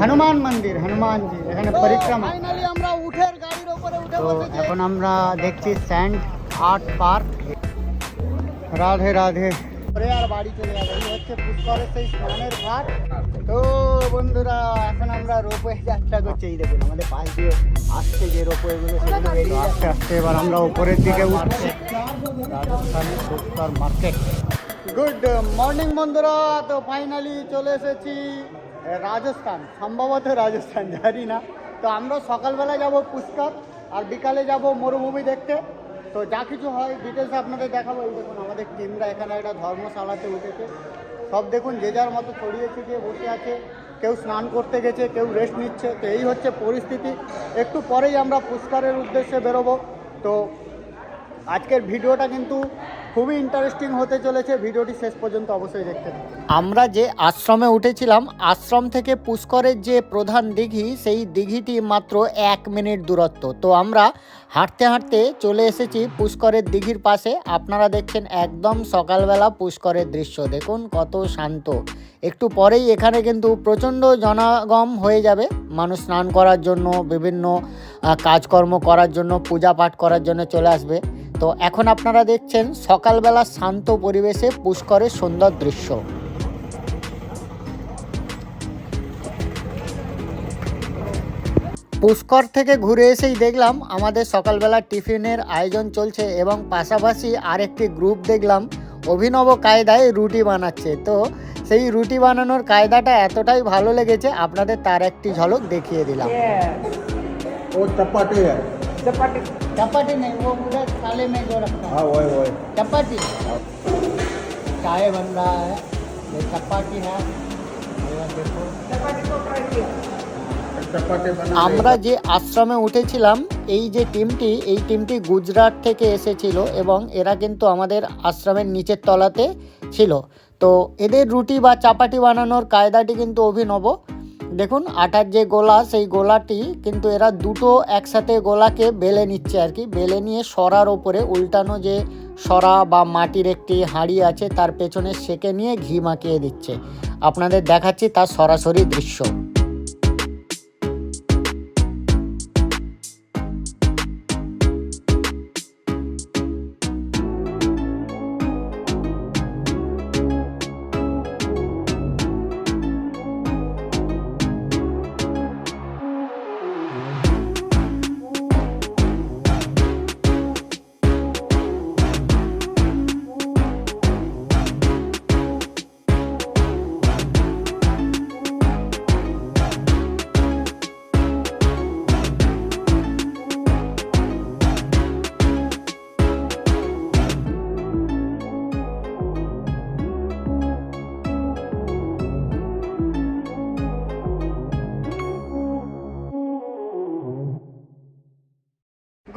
হনুমান মন্দির হনুমানজি এখানে পরিক্রমা ফাইনালি আমরা উঠের গাড়ির উপরে উঠে তো এখন আমরা দেখছি sand art park. Radhe Radhe. পরে আর বাড়ি চলে যাব। এই হচ্ছে পুষ্করের সেই স্নানের ঘাট। তো বন্ধুরা এখন আমরা রোপওয়ে যাত্রা করছি। এই দেখুন আমাদের পাশ দিয়ে আসছে যে রোপওয়ে গুলো সেগুলো বেরিয়ে আস্তে আস্তে এবার আমরা উপরের দিকে উঠছি। রাজস্থানের পুষ্কর মার্কেট গুড মর্নিং বন্ধুরা তো ফাইনালি চলে এসেছি রাজস্থান। সম্ভবত রাজস্থান জানি না। তো আমরা সকালবেলা যাব পুষ্কর আর বিকালে যাব মরুভূমি দেখতে। তো যা কিছু হয় ডিটেলস আপনাদের দেখাবো। এই দেখুন আমাদের টিমরা এখানে একটা ধর্মশালাতে উঠেছে। সব দেখুন যে যার মতো ছড়িয়ে ছিটিয়ে বসে আছে। কেউ স্নান করতে গেছে, কেউ রেস্ট নিচ্ছে, তো এই হচ্ছে পরিস্থিতি। একটু পরেই আমরা পুষ্করের উদ্দেশ্যে বেরোবো। তো আজকের ভিডিওটা কিন্তু খুবই ইন্টারেস্টিং হতে চলেছে। ভিডিওটি শেষ পর্যন্ত অবশ্যই দেখতে আমরা যে আশ্রমে উঠেছিলাম, আশ্রম থেকে পুষ্করের যে প্রধান দিঘি, সেই দিঘিটি মাত্র এক মিনিট দূরত্ব। তো আমরা হাঁটতে হাঁটতে চলে এসেছি পুষ্করের দিঘির পাশে। আপনারা দেখছেন একদম সকালবেলা পুষ্করের দৃশ্য। দেখুন কত শান্ত। একটু পরেই এখানে কিন্তু প্রচণ্ড জনাগম হয়ে যাবে। মানুষ স্নান করার জন্য, বিভিন্ন কাজকর্ম করার জন্য পূজা পাঠ করার জন্য চলে আসবে। তো এখন আপনারা দেখছেন সকালবেলা শান্ত পরিবেশে পুষ্করের সুন্দর দৃশ্য। পুষ্কর থেকে ঘুরে এসেই দেখলাম আমাদের সকালবেলা টিফিনের আয়োজন চলছে এবং পাশাপাশি আরেকটি গ্রুপ দেখলাম। অভিনব কায়দায় রুটি বানাচ্ছে। তো সেই রুটি বানানোর কায়দাটা এতটাই ভালো লেগেছে আপনাদের তার একটি ঝলক দেখিয়ে দিলাম वो चपाटी है चपाटी चपाटी नहीं वो उधर थाले में जो रखता है हाँ वही वही चपाटी चाय बन रहा है ये चपाटी है ये देखो चपाटी बना আমরা যে আশ্রমে উঠেছিলাম এই যে টিমটি এই টিমটি গুজরাট থেকে এসেছিল এবং এরা কিন্তু আমাদের আশ্রমের নিচের তলাতে ছিল তো এদের রুটি বা চাপাটি বানানোর কায়দাটি কিন্তু অভিনব। দেখুন, আটার যে গোলা, সেই গোলাটি কিন্তু এরা দুটো একসাথে গোলাকে বেলে নিচ্ছে আর কি। বেলে নিয়ে সরার ওপরে উল্টানো যে সরা বা মাটির একটি হাঁড়ি আছে, তার পেছনে সেকে নিয়ে ঘি মাখিয়ে দিচ্ছে। আপনাদের দেখাচ্ছি তার সরাসরি দৃশ্য।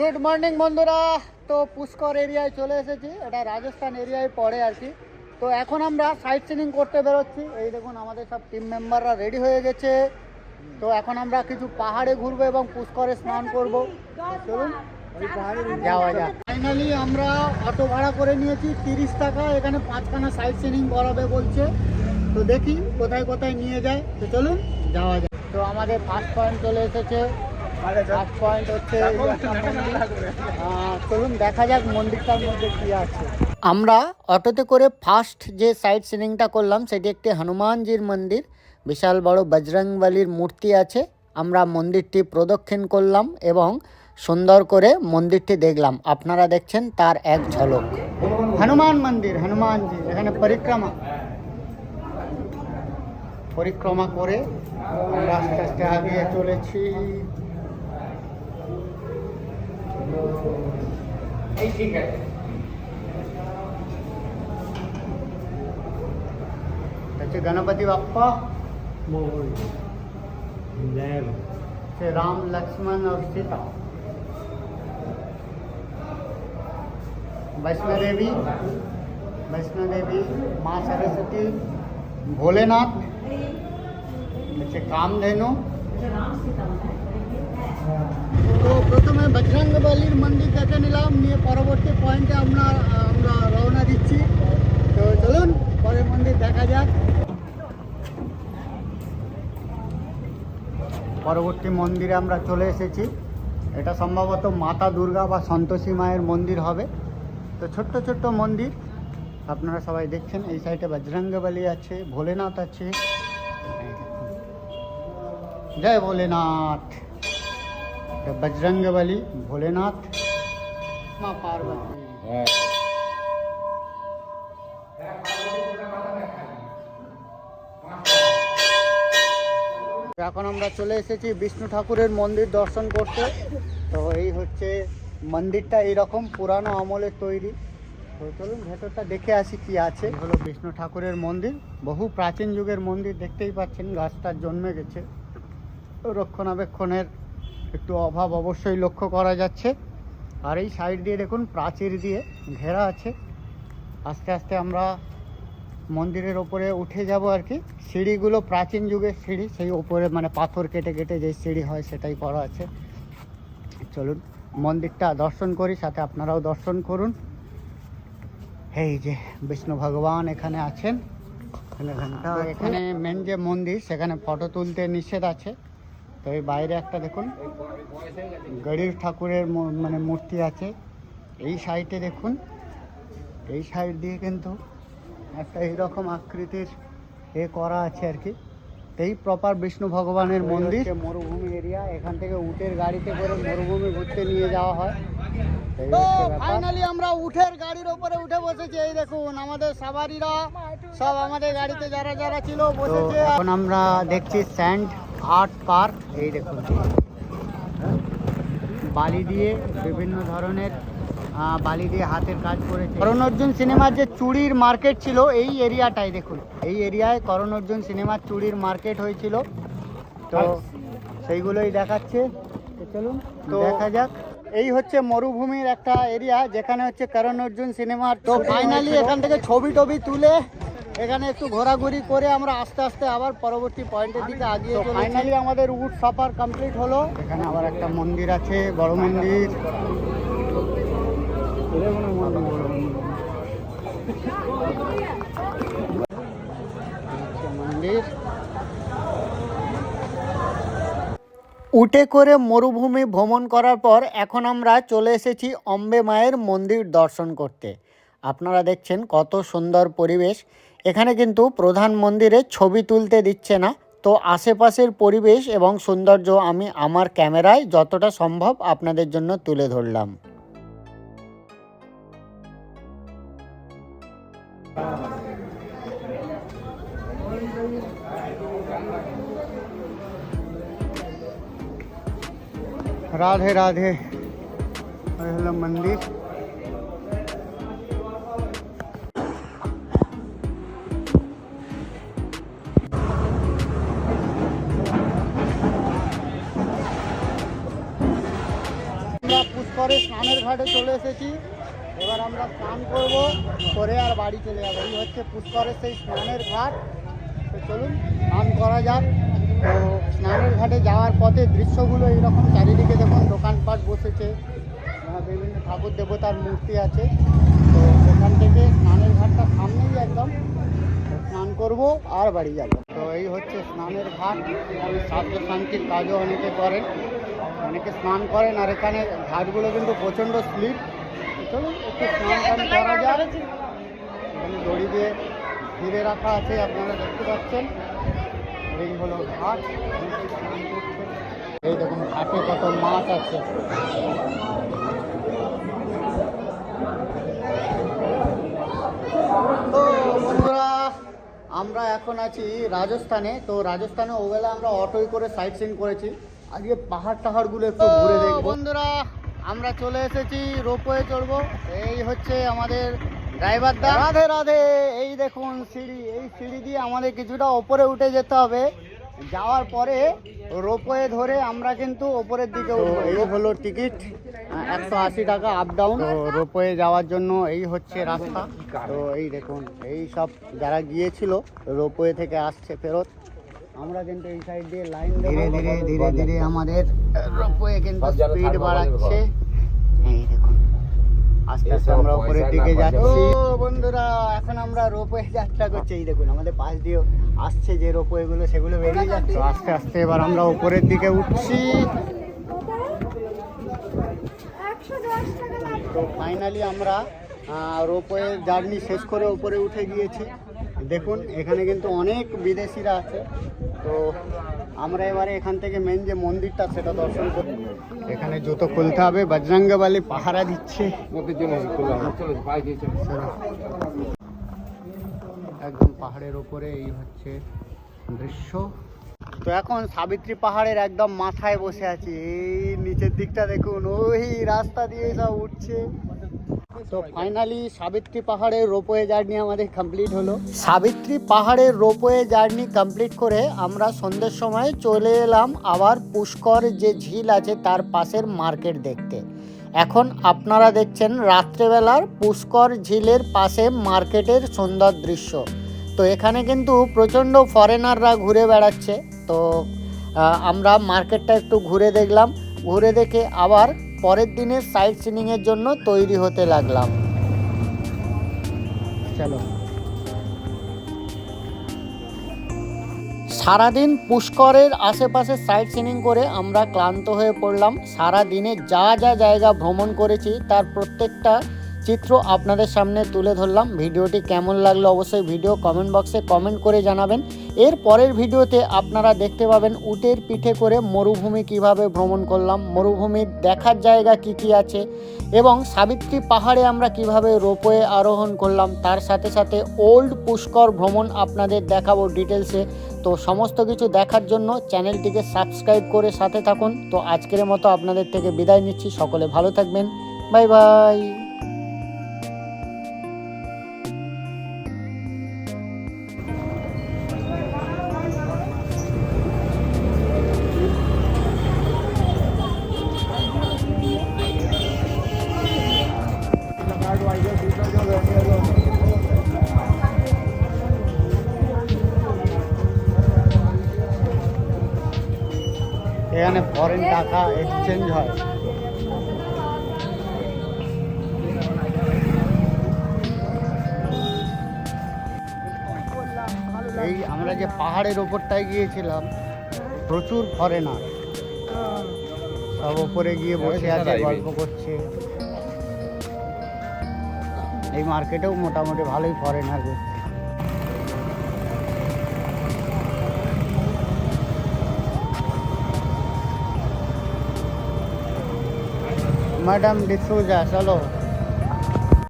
গুড মর্নিং বন্ধুরা। তো পুষ্কর এরিয়ায় চলে এসেছি। এটা রাজস্থান এরিয়ায় পড়ে আর কি। তো এখন আমরা সাইট সিনিং করতে বেরোচ্ছি। এই দেখুন, আমাদের সব টিম মেম্বাররা রেডি হয়ে গেছে। তো এখন আমরা কিছু পাহাড়ে ঘুরবো এবং পুষ্করে স্নান করব। চলুন, যাওয়া যাক। ফাইনালি আমরা অটো ভাড়া করে নিয়েছি তিরিশ টাকা। এখানে পাঁচখানা সাইট সিনিং করাবে বলছে। তো দেখি কোথায় কোথায় নিয়ে যায়। তো চলুন, যাওয়া যাক। তো আমাদের ফার্স্ট পয়েন্ট চলে এসেছে। ফার্স্ট পয়েন্ট হচ্ছে চলুন দেখা যাক মন্দিরটার মধ্যে কি আছে। আমরা অটোতে করে ফার্স্ট যে সাইট সিনিংটা করলাম সেটি একটি হনুমানজির মন্দির। বিশাল বড় বজরংবলির মূর্তি আছে। আমরা মন্দিরটি প্রদক্ষিণ করলাম এবং সুন্দর করে মন্দিরটি দেখলাম। আপনারা দেখছেন তার এক ঝলক। হনুমান মন্দির হনুমানজি এখানে পরিক্রমা। পরিক্রমা করে আমরা আস্তে আস্তে আগিয়ে চলেছি। गणपति ठीक है। अच्छा, श्री अच्छा, राम लक्ष्मण और सीता। वैष्णो देवी वैष्णो देवी माँ सरस्वती भोलेनाथ कामधेनु। তো প্রথমে বজরঙ্গবলির মন্দির দেখে নিলাম, নিয়ে পরবর্তী পয়েন্টে আমরা আমরা রওনা দিচ্ছি। তো চলুন, পরের মন্দির দেখা যাক। পরবর্তী মন্দিরে আমরা চলে এসেছি। এটা সম্ভবত মাতা দুর্গা বা সন্তোষী মায়ের মন্দির হবে। তো ছোট্ট ছোট্ট মন্দির। আপনারা সবাই দেখছেন, এই সাইডে বজরঙ্গবলি আছে, ভোলেনাথ আছে। জয় ভোলেনাথ বজরঙ্গবলী ভোলেনাথ মা পার্বতী এখন আমরা চলে এসেছি বিষ্ণু ঠাকুরের মন্দির দর্শন করতে। তো এই হচ্ছে মন্দিরটা এইরকম পুরানো আমলের তৈরি। তো চলুন ভেতরটা দেখে আসি কি আছে। হলো বিষ্ণু ঠাকুরের মন্দির। বহু প্রাচীন যুগের মন্দির দেখতেই পাচ্ছেন, গাছটা জন্মে গেছে। রক্ষণাবেক্ষণের একটু অভাব অবশ্যই লক্ষ্য করা যাচ্ছে। আর এই সাইড দিয়ে দেখুন প্রাচীর দিয়ে ঘেরা আছে। আস্তে আস্তে আমরা মন্দিরের ওপরে উঠে যাব আর কি। সিঁড়িগুলো প্রাচীন যুগের সিঁড়ি সেই ওপরে মানে পাথর কেটে কেটে যে সিঁড়ি হয় সেটাই করা আছে। চলুন মন্দিরটা দর্শন করি সাথে আপনারাও দর্শন করুন। এই যে বিষ্ণু ভগবান এখানে আছেন। এখানে এখানে মেন যে মন্দির সেখানে ফটো তুলতে নিষেধ আছে। তো এই বাইরে একটা দেখুন গরিব ঠাকুরের মানে মূর্তি আছে। এই সাইডে দেখুন এই সাইড দিয়ে কিন্তু একটা এইরকম আকৃতির এ করা আছে আর কি। এই প্রপার বিষ্ণু ভগবানের মন্দির। মরুভূমি এরিয়া এখান থেকে উটের গাড়িতে করে মরুভূমি ঘুরতে নিয়ে যাওয়া হয়। তো ফাইনালি আমরা উঠের গাড়ির উপরে উঠে বসেছি এই দেখুন আমাদের সাবারিরা সব আমাদের গাড়িতে যারা যারা ছিল বসেছে। এখন আমরা দেখছি স্যান্ড আর্ট পার্ক এই দেখুন। বালি দিয়ে বিভিন্ন ধরনের বালি দিয়ে হাতের কাজ করেছে। করণ অর্জুন সিনেমার যে চুড়ির মার্কেট ছিল এই এরিয়াটাই দেখুন। এই এরিয়ায় করণ অর্জুন সিনেমার চুড়ির মার্কেট হয়েছিল। তো সেইগুলোই দেখাচ্ছে। চলুন তো দেখা যাক। এই হচ্ছে মরুভূমির একটা এরিয়া যেখানে হচ্ছে করণ অর্জুন সিনেমার। তো ফাইনালি এখান থেকে ছবি টবি তুলে এখানে একটু ঘোরাঘুরি করে আমরা আস্তে আস্তে আবার পরবর্তী পয়েন্টের দিকে আগিয়ে ফাইনালি আমাদের উড সাফার কমপ্লিট হলো। এখানে আবার একটা মন্দির আছে বড় মন্দির মন্দির। উটে করে মরুভূমি ভ্রমণ করার পর এখন আমরা চলে এসেছি অম্বে মায়ের মন্দির দর্শন করতে। আপনারা দেখছেন কত সুন্দর পরিবেশ। এখানে কিন্তু প্রধান মন্দিরে ছবি তুলতে দিচ্ছে না। তো আশেপাশের পরিবেশ এবং সৌন্দর্য আমি আমার ক্যামেরায় যতটা সম্ভব আপনাদের জন্য তুলে ধরলাম। রাধে রাধে। মন্দির। ঘাটে চলে এসেছি। এবার আমরা স্নান করব, করে আর বাড়ি চলে যাব। এই হচ্ছে পুষ্করের সেই স্নানের ঘাট। তো চলুন, স্নান করা যাক। তো স্নানের ঘাটে যাওয়ার পথে দৃশ্যগুলো এইরকম। চারিদিকে দেখুন, দোকানপাট বসেছে। বিভিন্ন ঠাকুর দেবতার মূর্তি আছে। তো সেখান থেকে স্নানের ঘাটটা সামনেই একদম। স্নান করব আর বাড়ি যাব। তো এই হচ্ছে স্নানের ঘাট। শ্রাদ্ধ শান্তির কাজও অনেকে করেন। অনেকে স্নান করেন আর এখানে ঘাটগুলো কিন্তু প্রচণ্ড স্লিপ। একটু স্নান টান করা যায় এখানে দড়ি দিয়ে ঘিরে রাখা আছে, আপনারা দেখতে পাচ্ছেন। এই হলো ঘাট। এই দেখুন, ঘাটে কত মাছ আছে। আমরা এখন আছি রাজস্থানে। তো রাজস্থানে ওবেলা আমরা অটোয় করে সাইট সিন করেছি। আজকে পাহাড় টাহাড়গুলো একটু ঘুরে দেখব। বন্ধুরা আমরা চলে এসেছি রোপওয়ে চড়বো। এই হচ্ছে আমাদের ড্রাইভার দা। রাধে রাধে এই দেখুন সিঁড়ি এই সিঁড়ি দিয়ে আমাদের কিছুটা ওপরে উঠে যেতে হবে। যাওয়ার পরে রোপওয়ে ধরে আমরা কিন্তু ওপরের দিকে উঠবো। এই হলো টিকিট। একশো আশি টাকা আপ ডাউন তো রোপওয়ে যাওয়ার জন্য এই হচ্ছে রাস্তা। তো এই দেখুন এই সব যারা গিয়েছিল রোপওয়ে থেকে আসছে ফেরত। আমরা কিন্তু এই সাইড দিয়ে লাইন ধীরে ধীরে ধীরে ধীরে আমাদের রোপওয়ে কিন্তু স্পিড বাড়াচ্ছে। এই দেখুন আস্তে আস্তে আমরা উপরের দিকে যাচ্ছি। বন্ধুরা এখন আমরা রোপওয়ে যাত্রা করছি। এই দেখুন আমাদের পাশ দিয়েও আসছে যে রোপওয়েগুলো সেগুলো বেরিয়ে যাচ্ছে। আস্তে আস্তে এবার আমরা উপরের দিকে উঠছি। তো ফাইনালি আমরা রোপওয়ে জার্নি শেষ করে উপরে উঠে গিয়েছি। দেখুন, এখানে কিন্তু অনেক বিদেশিরা আছে। তো আমরা এবারে এখান থেকে মেন যে মন্দিরটা, সেটা দর্শন করব। এখানে জুতো খুলতে হবে বজরঙ্গবালি পাহারা দিচ্ছে। একদম পাহাড়ের ওপরে এই হচ্ছে দৃশ্য। তো এখন সাবিত্রী পাহাড়ের একদম মাথায় বসে আছি। এই নিচের দিকটা দেখুন, ওই রাস্তা দিয়ে সব উঠছে। তো ফাইনালি সাবিত্রী পাহাড়ের রোপওয়ে জার্নি আমাদের কমপ্লিট হলো। সাবিত্রী পাহাড়ের রোপওয়ে জার্নি কমপ্লিট করে আমরা সন্ধ্যের সময় চলে এলাম আবার পুষ্কর যে ঝিল আছে তার পাশের মার্কেট দেখতে। এখন আপনারা দেখছেন রাত্রেবেলার পুষ্কর ঝিলের পাশে মার্কেটের সুন্দর দৃশ্য। তো এখানে কিন্তু প্রচণ্ড ফরেনাররা ঘুরে বেড়াচ্ছে। তো আমরা মার্কেটটা একটু ঘুরে দেখলাম। ঘুরে দেখে আবার পরের দিনের সাইট সিনিংয়ের জন্য তৈরি হতে লাগলাম। চলো। সারাদিন পুষ্করের আশেপাশে সাইট সিনিং করে আমরা ক্লান্ত হয়ে পড়লাম। সারা দিনে যা যা জায়গা ভ্রমণ করেছি তার প্রত্যেকটা চিত্র আপনাদের সামনে তুলে ধরলাম। ভিডিওটি কেমন লাগল অবশ্যই ভিডিও কমেন্ট বক্সে কমেন্ট করে জানাবেন। এর পরের ভিডিওতে আপনারা দেখতে পাবেন উটের পিঠে করে মরুভূমি কীভাবে ভ্রমণ করলাম, মরুভূমির দেখার জায়গা কি কি আছে এবং সাবিত্রী পাহাড়ে আমরা কীভাবে রোপওয়ে আরোহণ করলাম, তার সাথে সাথে ওল্ড পুষ্কর ভ্রমণ আপনাদের দেখাবো ডিটেলসে তো সমস্ত কিছু দেখার জন্য চ্যানেলটিকে সাবস্ক্রাইব করে সাথে থাকুন। তো আজকের মতো আপনাদের থেকে বিদায় নিচ্ছি। সকলে ভালো থাকবেন। Bye bye. ফরেন টাকা এক্সচেঞ্জ হয়। এই আমরা যে পাহাড়ের ওপরটায় গিয়েছিলাম, প্রচুর ফরেনার সব ওপরে গিয়ে বসে আছে, গল্প করছে। এই মার্কেটেও মোটামুটি ভালোই ফরেনার ঘুরছে मैडम डिसूजा चलो।